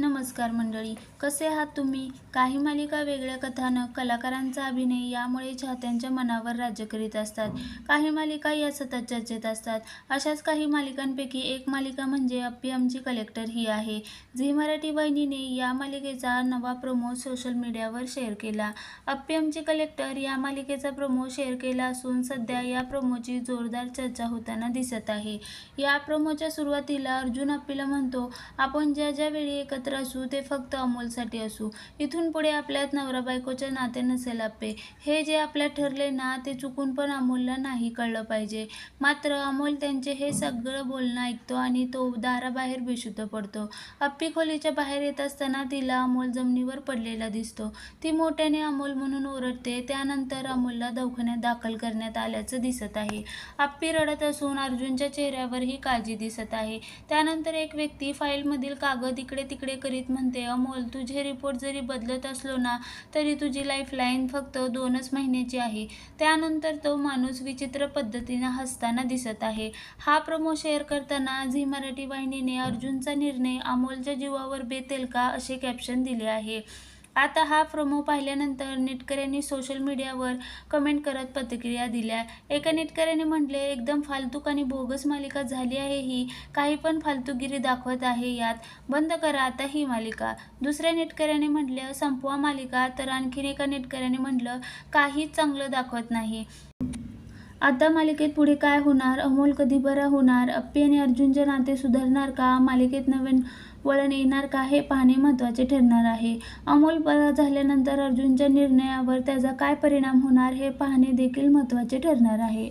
नमस्कार मंडळी कसे आहात तुम्ही? काही मालिका वेगळ्या कथानक कलाकारांचा अभिनय यामुळे चाहत्यांच्या मनावर राज्य करीत असतात. काही मालिका या सतत चर्चेत असतात. अशाच काही मालिकांपैकी एक मालिका म्हणजे अप्पी आमची कलेक्टर ही आहे. झी मराठी वाहिनीने या मालिकेचा नवा प्रोमो सोशल मीडियावर शेअर केला. अप्पी आमची कलेक्टर या मालिकेचा प्रोमो शेअर केला असून सध्या या प्रोमोची जोरदार चर्चा होताना दिसत आहे. या प्रोमोच्या सुरुवातीला अर्जुन अप्पीला म्हणतो आपण ज्या ज्या वेळी एकत्र असू ते फक्त अमोलसाठी असू. इथून पुढे आपल्यात नवरा बायकोच्या नाते नसेल अप्पे हे जे आपल्यात ठरले ना ते चुकून पण अमोलला नाही कळलं पाहिजे. मात्र अमोल त्यांचे हे सगळं बोलणं ऐकतो आणि तो दाराबाहेर बेशुद्ध पडतो. अप्पी खोलीच्या बाहेर येत असताना तिला अमोल जमिनीवर पडलेला दिसतो. ती मोठ्याने अमोल म्हणून ओरडते. त्यानंतर अमोलला दवाखान्यात दाखल करण्यात आल्याचं दिसत आहे. अप्पी रडत असून अर्जुनच्या चेहऱ्यावरही काळजी दिसत आहे. त्यानंतर एक व्यक्ती फाईलमधील कागद इकडे तिकडे करीत म्हणते अमोल तुझे रिपोर्ट जरी बदलत असलो ना तरी तुझी लाईफलाईन फक्त दोनच महिन्याची आहे. त्यानंतर तो माणूस विचित्र पद्धतीने हसताना दिसत आहे. हा प्रोमो शेअर करताना झी मराठी वाहिनीने अर्जुनचा निर्णय अमोलच्या जीवावर बेतेल का असे कॅप्शन दिले आहे. आता हा प्रोमो पाहिल्यानंतर नेटकऱ्यांनी सोशल मीडियावर कमेंट करत प्रतिक्रिया दिल्या. एका नेटकऱ्याने म्हटले एकदम फालतूक आणि बोगस मालिका झाली आहे ही. काही पण फालतूगिरी दाखवत आहे यात. बंद करा आता ही मालिका. दुसऱ्या नेटकऱ्याने म्हटलं संपवा मालिका. तर आणखीन एका नेटकऱ्याने म्हटलं काहीच चांगलं दाखवत नाही. आता मालिकेत पुढे काय होणार? अमोल कधी बरा होणार? अप्पी आणि अर्जुनचे नाते सुधारणार का? मालिकेत नवीन वळण येणार का? हे पाहणे महत्त्वाचे ठरणार आहे. अमोल बरा झाल्यानंतर अर्जुनच्या निर्णयावर त्याचा काय परिणाम होणार हे पाहणे देखील महत्त्वाचे ठरणार आहे.